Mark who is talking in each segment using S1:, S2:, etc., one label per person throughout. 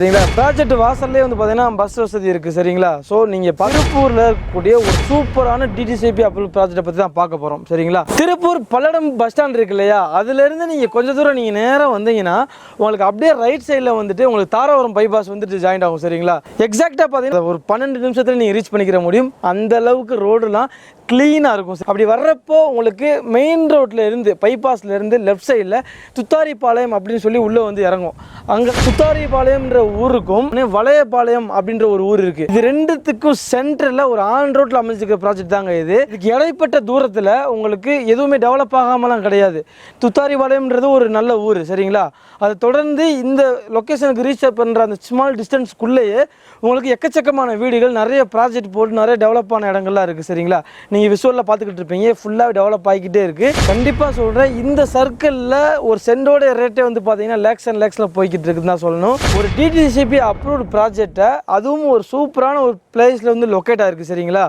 S1: சரிங்களா? ப்ராஜெக்ட் வாசல்லே வந்து பார்த்தீங்கன்னா பஸ் வசதி இருக்குது சரிங்களா? ஸோ நீங்கள் பருப்பூரில் இருக்கக்கூடிய ஒரு சூப்பரான டிடிசிபி அப்ரூவல் ப்ராஜெக்ட்டை பற்றி தான் பார்க்க போகிறோம் சரிங்களா? திருப்பூர் பல்லடம் பஸ் ஸ்டாண்ட் இருக்கு இல்லையா? அதுலேருந்து நீங்கள் கொஞ்சம் தூரம் நீங்கள் நேராக வந்தீங்கன்னா உங்களுக்கு அப்படியே ரைட் சைடில் வந்துட்டு உங்களுக்கு தாராபுரம் பைபாஸ் வந்துட்டு ஜாயின் ஆகும் சரிங்களா? எக்ஸாக்டாக பார்த்தீங்கன்னா ஒரு பன்னெண்டு நிமிஷத்தில் நீங்கள் ரீச் பண்ணிக்கிற முடியும். அந்த அளவுக்கு ரோடுலாம் க்ளீனாக இருக்கும். அப்படி வர்றப்போ உங்களுக்கு மெயின் ரோட்டில் இருந்து பைபாஸில் இருந்து லெஃப்ட் சைடில் துத்தாரிப்பாளையம் அப்படின்னு சொல்லி உள்ளே வந்து இறங்கும். அங்கே துத்தாரிப்பாளையம்ன்ற ஊருக்கும் வளையப்பாளையம் அப்படின்ற ஒரு ஊர் இருக்குது இது ரெண்டுத்துக்கும் சென்டரில் ஒரு ஆன் ரோட்டில் அமைஞ்சிருக்கிற ப்ராஜெக்ட் தாங்க இது. இதுக்கு இடைப்பட்ட தூரத்தில் உங்களுக்கு எதுவுமே டெவலப் ஆகாமலாம் கிடையாது. துத்தாரிப்பாளையம்ன்றது ஒரு நல்ல ஊர் சரிங்களா? அதை தொடர்ந்து இந்த லொக்கேஷனுக்கு ரீச் பண்ணுற அந்த ஸ்மால் டிஸ்டன்ஸ்க்குள்ளேயே உங்களுக்கு எக்கச்சக்கமான வீடுகள் நிறைய ப்ராஜெக்ட் போட்டு நிறைய டெவலப் ஆன இடங்கள்லாம் இருக்குது சரிங்களா? நீங்கள் விஷுவலில் பார்த்துக்கிட்டு இருப்பீங்க. ஃபுல்லாக டெவலப் ஆகிக்கிட்டே இருக்குது கண்டிப்பாக சொல்கிறேன் இந்த சர்க்கிளில் ஒரு சென்டோட ரேட்டே வந்து பார்த்தீங்கன்னா லேக்ஸ் அண்ட் லேக்ஸில் போய்கிட்டு இருக்குதுன்னு தான் சொல்லணும். ஒரு டிடிசிபி அப்ரூவ்டு ப்ராஜெக்டை அதுவும் ஒரு சூப்பரான ஒரு பிளேஸில் வந்து லொக்கேட் ஆகிருக்கு சரிங்களா?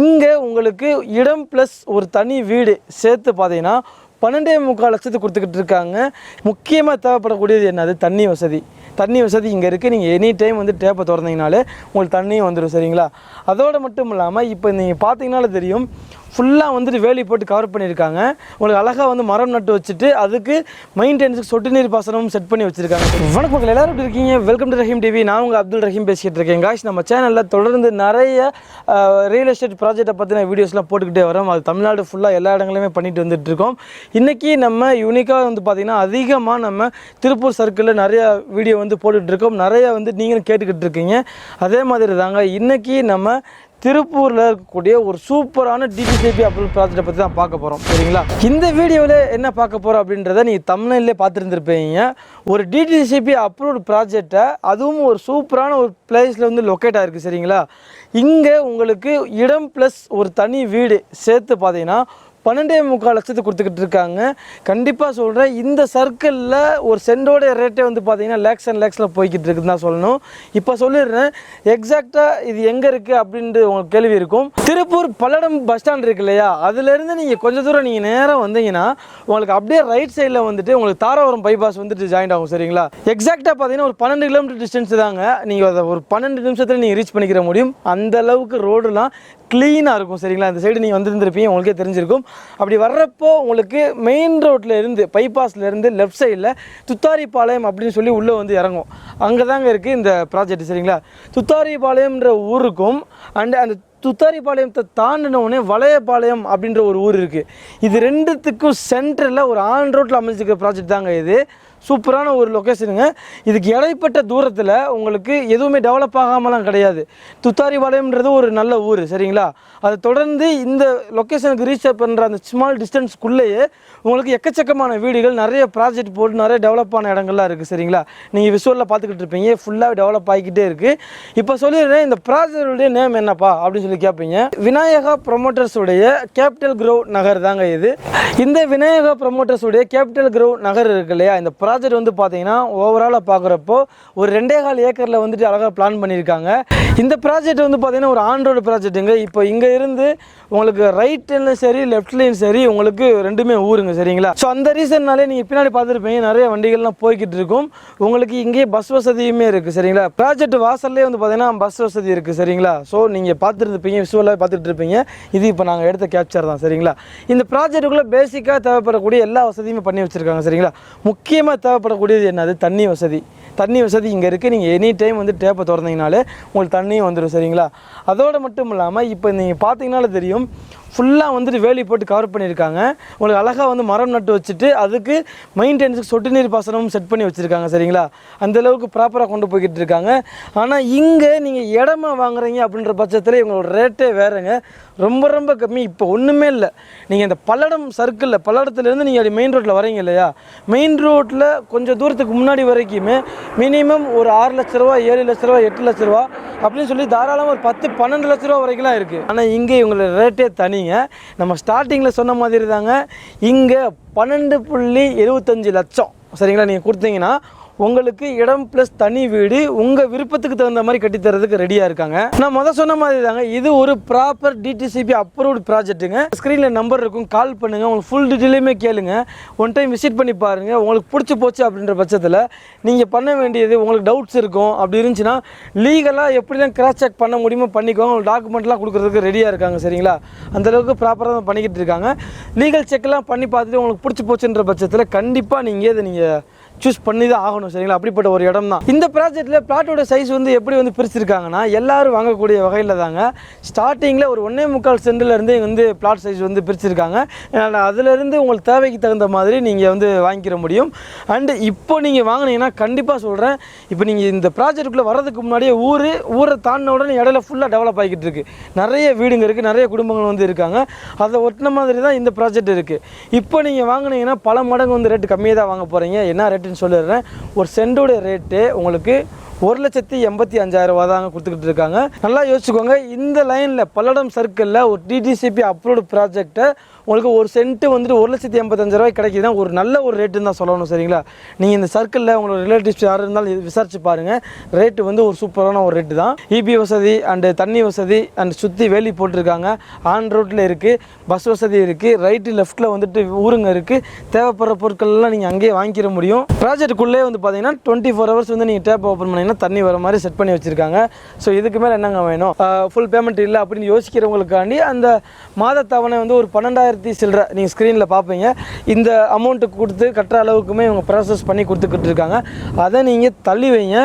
S1: இங்கே உங்களுக்கு இடம் ப்ளஸ் ஒரு தனி வீடு சேர்த்து பார்த்தீங்கன்னா பன்னெண்டே முக்கால் லட்சத்துக்கு கொடுத்துக்கிட்டு இருக்காங்க. முக்கியமாக தேவைப்படக்கூடியது என்னது? தண்ணி வசதி. தண்ணி வசதி இங்கே இருக்குது நீங்கள் எனி டைம் வந்து டேப்பை திறந்தீங்கனாலே உங்களுக்கு தண்ணியும் வந்துடும் சரிங்களா? அதோடு மட்டும் இல்லாமல் இப்போ நீங்கள் பார்த்தீங்கனாலே தெரியும் ஃபுல்லாக வந்துட்டு வேலி போட்டு கவர் பண்ணியிருக்காங்க. உங்களுக்கு அழகாக வந்து மரம் நட்டு வச்சுட்டு அதுக்கு மெயின்டெனன்ஸுக்கு சொட்டு நீர் பாசனமும் செட் பண்ணி வச்சுருக்காங்க. வணக்கம் மக்கள் எல்லாரும் எப்படி இருக்கீங்க? வெல்கம் டு ரஹீம் டிவி நான் உங்கள் அப்துல் ரஹீம் பேசிக்கிட்டு இருக்கேன். காய்ஸ் நம்ம சேனலில் தொடர்ந்து நிறைய ரியல் எஸ்டேட் ப்ராஜெக்ட்டை பற்றின வீடியோஸ்லாம் போட்டுக்கிட்டே வரோம். அது தமிழ்நாடு ஃபுல்லாக எல்லா இடங்களையுமே பண்ணிட்டு வந்துட்டு இருக்கோம். இன்றைக்கி நம்ம யூனிக்காக வந்து பார்த்திங்கன்னா அதிகமாக நம்ம திருப்பூர் சர்க்கிளில் நிறையா வீடியோ வந்து போட்டுட்டு இருக்கோம். நிறைய வந்து நீங்களும் கேட்டுக்கிட்டு இருக்கீங்க. அதே மாதிரி தாங்க இன்றைக்கி நம்ம திருப்பூரில் இருக்கக்கூடிய ஒரு சூப்பரான டிடிசிபி அப்துல் ப்ராஜெக்ட்டை பற்றி தான் பார்க்க போகிறோம் சரிங்களா? இந்த வீடியோவில் என்ன பார்க்க போகிறோம் அப்படின்றத நீங்கள் தமிழ்லேயே பார்த்துருந்துருப்பீங்க. ஒரு டிடிசிபி அப்ரூவ்டு ப்ராஜெக்டை அதுவும் ஒரு சூப்பரான ஒரு பிளேஸில் வந்து லொக்கேட் ஆகிருக்கு சரிங்களா? இங்கே உங்களுக்கு இடம் ப்ளஸ் ஒரு தனி வீடு சேர்த்து பார்த்தீங்கன்னா பன்னெண்டே முக்கால் லட்சத்துக்கு கொடுத்துக்கிட்டு இருக்காங்க. கண்டிப்பாக சொல்கிறேன் இந்த சர்க்கிளில் ஒரு சென்டோட ரேட்டே வந்து பார்த்தீங்கன்னா லேக்ஸ் அண்ட் லேக்ஸில் போய்கிட்டு இருக்குன்னு தான் சொல்லணும். இப்போ சொல்லிடுறேன் எக்ஸாக்டாக இது எங்கே இருக்குது அப்படின்ட்டு உங்களுக்கு கேள்வி இருக்கும். திருப்பூர் பல்லடம் பஸ் ஸ்டாண்ட் இருக்கு இல்லையா? அதுலேருந்து நீங்கள் கொஞ்சம் தூரம் நீங்கள் நேராக வந்தீங்கன்னா உங்களுக்கு அப்படியே ரைட் சைடில் வந்துட்டு உங்களுக்கு தாராபுரம் பைபாஸ் வந்துட்டு ஜாயின் ஆகும் சரிங்களா? எக்ஸாக்டாக பார்த்தீங்கன்னா ஒரு பன்னெண்டு கிலோமீட்டர் டிஸ்டன்ஸ் தாங்க. நீங்கள் அதை ஒரு பன்னெண்டு நிமிஷத்தில் நீங்கள் ரீச் பண்ணிக்கிற முடியும். அந்த அளவுக்கு ரோடுலாம் க்ளீனாக இருக்கும் சரிங்களா? இந்த சைடு நீங்கள் வந்திருந்திருப்பீங்க உங்களுக்கே தெரிஞ்சிருக்கும். அப்படி வர்றப்போ உங்களுக்கு மெயின் ரோட்டில் இருந்து பைபாஸ்லேருந்து இருந்து லெஃப்ட் சைடில் துத்தாரிப்பாளையம் அப்படின்னு சொல்லி உள்ளே வந்து இறங்கும். அங்கே தாங்க இருக்குது இந்த ப்ராஜெக்ட் சரிங்களா? துத்தாரிப்பாளையம்ன்ற ஊருக்கும் அண்ட் அந்த துத்தாரிப்பாளையத்தை தாண்டினவுடனே வளையபாளையம் அப்படின்ற ஒரு ஊர் இருக்குது இது ரெண்டுத்துக்கும் சென்டரில் ஒரு ஆன் ரோட்டில் அமைஞ்சிருக்கிற ப்ராஜெக்ட் தாங்க இது. சூப்பரான ஒரு லொக்கேஷனுங்க இதுக்கு இடைப்பட்ட தூரத்தில் உங்களுக்கு எதுவுமே டெவலப் ஆகாமலாம் கிடையாது. துத்தாரிபாளையம்ன்றது ஒரு நல்ல ஊர் சரிங்களா? அதை தொடர்ந்து இந்த லொக்கேஷனுக்கு ரீச் பண்ணுற அந்த ஸ்மால் டிஸ்டன்ஸ்க்குள்ளேயே உங்களுக்கு எக்கச்சக்கமான வீடுகள் நிறைய ப்ராஜெக்ட் போட்டு நிறைய டெவலப் ஆன இடங்கள்லாம் இருக்குது சரிங்களா? நீங்கள் விஷுவலில் பார்த்துக்கிட்டு இருப்பீங்க. ஃபுல்லாக டெவலப் ஆகிக்கிட்டே இருக்குது இப்போ சொல்லிடுறேன் இந்த ப்ராஜெக்டுடைய நேம் என்னப்பா? அப்படின்னு சொல்லி கேட்பீங்க விநாயகா ப்ரொமோட்டர்ஸுடைய கேபிட்டல் க்ரோ நகர் தாங்க இது. இந்த விநாயகா ப்ரொமோட்டர்ஸுடைய கேபிட்டல் க்ரோ நகர் இருக்கு இல்லையா? இந்த ப்ராஜெக்ட் வந்து பார்த்தீங்கன்னா ஓவராலாக பார்க்குறப்போ ஒரு ரெண்டே கால் ஏக்கரில் வந்துட்டு அழகாக பிளான் பண்ணியிருக்காங்க. இந்த ப்ராஜெக்ட் வந்து பார்த்தீங்கன்னா ஒரு ஆன் ரோடு ப்ராஜெக்ட்டுங்க இப்போ இங்கே இருந்து உங்களுக்கு ரைட்லையும் சரி லெஃப்ட்லேயும் சரி உங்களுக்கு ரெண்டுமே ஊருங்க சரிங்களா? ஸோ அந்த ரீசன்னாலே நீங்கள் பின்னாடி பார்த்துருப்பீங்க நிறைய வண்டிகள்லாம் போய்கிட்டு இருக்கும். உங்களுக்கு இங்கேயே பஸ் வசதியுமே இருக்குது சரிங்களா? ப்ராஜெக்ட் வாசல்லே வந்து பார்த்தீங்கன்னா பஸ் வசதி இருக்குது சரிங்களா? ஸோ நீங்கள் பார்த்துருப்பீங்க விஷுவலாக பார்த்துட்டு இருப்பீங்க இது இப்போ நாங்கள் எடுத்த கேப்சர் தான் சரிங்களா? இந்த ப்ராஜெக்ட்டுக்குள்ளே பேசிக்காக தேவைப்படக்கூடிய எல்லா வசதியுமே பண்ணி வச்சுருக்காங்க சரிங்களா? முக்கியமாக தேவைப்படக்கூடியது என்னது? தண்ணி வசதி. தண்ணி வசதி இங்கே இருக்குது நீங்கள் எனி டைம் வந்து டேப்பை திறந்தீங்கனாலே உங்களுக்கு தண்ணியும் வந்துடும் சரிங்களா? அதோடு மட்டும் இல்லாமல் இப்போ நீங்கள் பார்த்தீங்கனாலே தெரியும் ஃபுல்லாக வந்துட்டு வேலி போட்டு கவர் பண்ணியிருக்காங்க. உங்களுக்கு அழகாக வந்து மரம் நட்டு வச்சுட்டு அதுக்கு மெயின்டெனன்ஸுக்கு சொட்டு நீர் பாசனமும் செட் பண்ணி வச்சுருக்காங்க சரிங்களா? அந்தளவுக்கு ப்ராப்பராக கொண்டு போய்கிட்டு இருக்காங்க. ஆனால் இங்கே நீங்கள் இடமா வாங்குறீங்க அப்படின்ற பட்சத்தில் இவங்களோட ரேட்டே வேறுங்க. ரொம்ப ரொம்ப கம்மி. இப்போ ஒன்றுமே இல்லை. நீங்கள் இந்த பல்லடம் சர்க்கிளில் பல்லடத்துலேருந்து நீங்கள் அப்படி மெயின் ரோட்டில் வரீங்க இல்லையா? மெயின் ரோட்டில் கொஞ்சம் தூரத்துக்கு முன்னாடி வரைக்குமே மினிமம் ஒரு ஆறு லட்ச ரூபா ஏழு லட்ச ரூபா எட்டு லட்ச ரூபா அப்படின்னு சொல்லி தாராளமாக ஒரு பத்து பன்னெண்டு லட்ச ரூபா வரைக்கும்லாம் இருக்குது ஆனால் இங்கே இவங்களோட ரேட்டே தனி. தனிங்க நம்ம ஸ்டார்டிங்கில் சொன்ன மாதிரி தாங்க இங்கே பன்னெண்டு புள்ளி எழுபத்தஞ்சு லட்சம். சரிங்களா? நீங்கள் கொடுத்தீங்கன்னா உங்களுக்கு இடம் ப்ளஸ் தனி வீடு உங்கள் விருப்பத்துக்கு தகுந்த மாதிரி கட்டித்தரதுக்கு ரெடியாக இருக்காங்க. நான் முதல் சொன்ன மாதிரி தாங்க இது ஒரு ப்ராப்பர் டிடிசிபி அப்ரூவ்டு ப்ராஜெக்ட்டுங்க ஸ்க்ரீனில் நம்பர் இருக்கும் கால் பண்ணுங்கள் உங்களுக்கு ஃபுல் டீட்டெயிலுமே கேளுங்க. ஒன் டைம் விசிட் பண்ணி பாருங்கள் உங்களுக்கு பிடிச்சி போச்சு அப்படின்ற பட்சத்தில் நீங்கள் பண்ண வேண்டியது உங்களுக்கு டவுட்ஸ் இருக்கும் அப்படி இருந்துச்சுன்னா லீகலாக எப்படிலாம் கிராஸ் செக் பண்ண முடியுமோ பண்ணிக்கோங்க உங்களுக்கு டாக்குமெண்ட்லாம் கொடுக்குறதுக்கு ரெடியாக இருக்காங்க சரிங்களா? அந்த அளவுக்கு ப்ராப்பராக தான் பண்ணிக்கிட்டு இருக்காங்க. லீகல் செக்லாம் பண்ணி பார்த்துட்டு உங்களுக்கு பிடிச்சி போச்சுன்ற பட்சத்தில் கண்டிப்பாக நீங்கள் இதை நீங்கள் சூஸ் பண்ணி தான் ஆகணும் சரிங்களா? அப்படிப்பட்ட ஒரு இடம் தான் இந்த ப்ராஜெக்ட்டில் பிளாட்டோட சைஸ் வந்து எப்படி வந்து பிரிச்சிருக்காங்கன்னா எல்லாரும் வாங்கக்கூடிய வகையில் தாங்க. ஸ்டார்டிங்கில் ஒரு ஒன்றே முக்கால் சென்ட்லேருந்து வந்து பிளாட் சைஸ் வந்து பிரிச்சிருக்காங்க. அதனால் அதிலிருந்து உங்களுக்கு தேவைக்கு தகுந்த மாதிரி நீங்கள் வந்து வாங்கிக்கிற முடியும். அண்டு இப்போ நீங்கள் வாங்கினீங்கன்னா கண்டிப்பாக சொல்கிறேன் இப்போ நீங்கள் இந்த ப்ராஜெக்ட்டுக்குள்ளே வர்றதுக்கு முன்னாடியே ஊர் ஊரை தாண்டின உடனே இடையில ஃபுல்லாக டெவலப் ஆகிக்கிட்டு இருக்குது நிறைய வீடுங்க இருக்குது நிறைய குடும்பங்கள் வந்து இருக்காங்க. அதை ஒட்டின மாதிரி தான் இந்த ப்ராஜெக்ட் இருக்குது இப்போ நீங்கள் வாங்கினீங்கன்னா பல மடங்கு வந்து ரேட்டு கம்மியாக தான் வாங்க போகிறீங்க என்ன ரேட் ரேட்டுன்னு சொல்லிடுறேன். ஒரு சென்டோட ரேட்டு உங்களுக்கு ஒரு லட்சத்தி எண்பத்தி அஞ்சாயிரம் ரூபா தாங்க கொடுத்துக்கிட்டு இருக்காங்க. நல்லா யோசிச்சுக்கோங்க இந்த லைனில் பல்லடம் சர்க்கிளில் ஒரு டிடிசிபி அப்ரூவ்டு ப்ராஜெக்ட்டை உங்களுக்கு ஒரு சென்ட்டு வந்துட்டு ஒரு லட்சத்தி எண்பத்தஞ்சாயிரரூவாய் கிடைக்குதுன்னா ஒரு நல்ல ஒரு ரேட்டுன்னு தான் சொல்லணும் சரிங்களா? நீங்கள் இந்த சர்க்கிளில் உங்களோட ரிலேட்டிவ்ஸ் யார் இருந்தாலும் இது விசாரிச்சு பாருங்கள் ரேட்டு வந்து ஒரு சூப்பரான ஒரு ரேட்டு தான். இபி வசதி அண்டு தண்ணி வசதி அண்ட் சுற்றி வேலி போட்டிருக்காங்க. ஆன் ரோட்டில் இருக்குது பஸ் வசதி இருக்குது ரைட்டு லெஃப்ட்டில் வந்துட்டு ஊருங்க இருக்குது தேவைப்படுற பொருட்கள்லாம் நீங்கள் அங்கேயே வாங்கிக்கிற முடியும். ப்ராஜெக்ட்டுக்குள்ளே வந்து பார்த்தீங்கன்னா டுவெண்ட்டி ஃபோர் ஹவர்ஸ் வந்து நீங்கள் டேப் ஓப்பன் பண்ணிங்கன்னா தண்ணி வர மாதிரி செட் பண்ணி வச்சுருக்காங்க. ஸோ இதுக்கு மேலே என்னங்க வேணும்? ஃபுல் பேமெண்ட் இல்லை அப்படின்னு யோசிக்கிறவங்களுக்காண்டி அந்த மாத தவணை வந்து ஒரு பன்னெண்டாயிரத்தி சில்லற நீங்கள் ஸ்க்ரீனில் பார்ப்பீங்க இந்த அமௌண்ட்டு கொடுத்து கட்டுற அளவுக்குமே இவங்க ப்ராசஸ் பண்ணி கொடுத்துக்கிட்டு இருக்காங்க. அதை நீங்கள் தள்ளி வைங்க.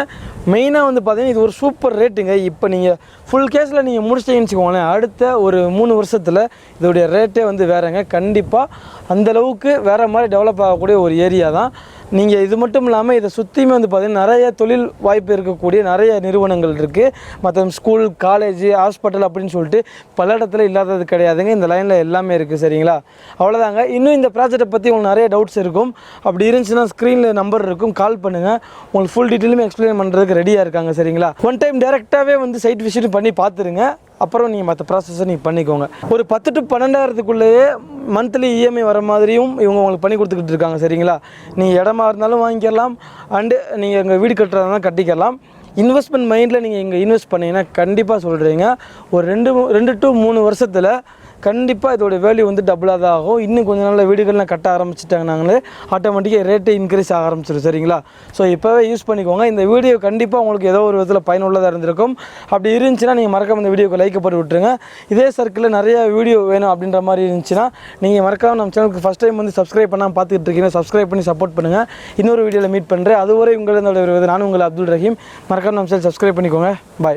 S1: மெயினாக வந்து பார்த்தீங்கன்னா இது ஒரு சூப்பர் ரேட்டுங்க இப்போ நீங்கள் ஃபுல் கேஸில் நீங்கள் முடிச்சிட்டீங்கன்னு வச்சுக்கோங்களேன் அடுத்த ஒரு மூணு வருஷத்தில் இதோடைய ரேட்டே வந்து வேறங்க. கண்டிப்பாக அந்தளவுக்கு வேறு மாதிரி டெவலப் ஆகக்கூடிய ஒரு ஏரியா தான். நீங்கள் இது மட்டும் இல்லாமல் இதை சுற்றியுமே வந்து பார்த்திங்கன்னா நிறைய தொழில் வாய்ப்பு இருக்கக்கூடிய நிறைய நிறுவனங்கள் இருக்குது மற்ற ஸ்கூல் காலேஜ் ஹாஸ்பிட்டல் அப்படின்னு சொல்லிட்டு பல இடத்துல இல்லாதது கிடையாதுங்க. இந்த லைனில் எல்லாமே இருக்குது சரிங்களா? அவ்வளோதாங்க இன்னும் இந்த ப்ராஜெக்ட்டை பற்றி உங்களுக்கு நிறைய டவுட்ஸ் இருக்கும். அப்படி இருந்துச்சுன்னா ஸ்க்ரீனில் நம்பர் இருக்கும். கால் பண்ணுங்கள் உங்களுக்கு ஃபுல் டீட்டெயிலுமே எக்ஸ்பிளைன் பண்ணுறதுக்கு ரெடியாக இருக்காங்க சரிங்களா? ஒன் டைம் டேரெக்டாகவே வந்து சைட் விசிட் பண்ணி பார்த்துருங்க. அப்புறம் நீங்கள் மற்ற ப்ராசஸை நீங்கள் பண்ணிக்கோங்க. ஒரு பத்து டு பன்னெண்டாயிரத்துக்குள்ளேயே மந்த்லி இஎம்ஐ வர மாதிரியும் இவங்க உங்களுக்கு பண்ணி கொடுத்துக்கிட்டு இருக்காங்க சரிங்களா? நீங்கள் இடமா இருந்தாலும் வாங்கிக்கலாம் அண்டு நீங்கள் எங்கள் வீடு கட்டுறதுனால கட்டிக்கலாம். இன்வெஸ்ட்மெண்ட் மைண்டில் நீங்கள் இங்கே இன்வெஸ்ட் பண்ணீங்கன்னா கண்டிப்பாக சொல்கிறீங்க ஒரு ரெண்டு ரெண்டு டு மூணு வருஷத்தில் கண்டிப்பாக இதோட வேல்யூ வந்து டபுளாக தான் ஆகும். இன்னும் கொஞ்சம் நாளில் வீடுகள்லாம் கட்ட ஆரம்பிச்சிட்டாங்க நாங்களே ஆட்டோமேட்டிக்காக ரேட்டு இன்க்ரீஸ் ஆக ஆரம்பிச்சிடும் சரிங்களா? ஸோ இப்போவே யூஸ் பண்ணிக்கோங்க. இந்த வீடியோ கண்டிப்பாக உங்களுக்கு ஏதோ ஒரு விதத்தில் பயனுள்ளதாக இருந்திருக்கும். அப்படி இருந்துச்சுன்னா நீங்கள் மறக்காம இந்த வீடியோக்கு லைக் போட்டு விட்டுருங்க. இதே சர்க்கிளில் நிறைய வீடியோ வேணும் அப்படின்ற மாதிரி இருந்துச்சுன்னா நீங்கள் மறக்காம நம்ம சேனலுக்கு ஃபஸ்ட் டைம் வந்து சப்ஸ்கிரைப் பண்ணாமல் பார்த்துக்கிட்டு இருக்கீங்க சப்ஸ்கிரைப் பண்ணி சப்போர்ட் பண்ணுங்கள் இன்னொரு வீடியோவில் மீட் பண்ணுறேன் அதுவரை உங்களிடம் விடுவது நான் உங்கள் அப்துல் ரஹீம். மறக்காம நம்ம சேனல் சப்ஸ்கிரைப் பண்ணிக்கோங்க பாய்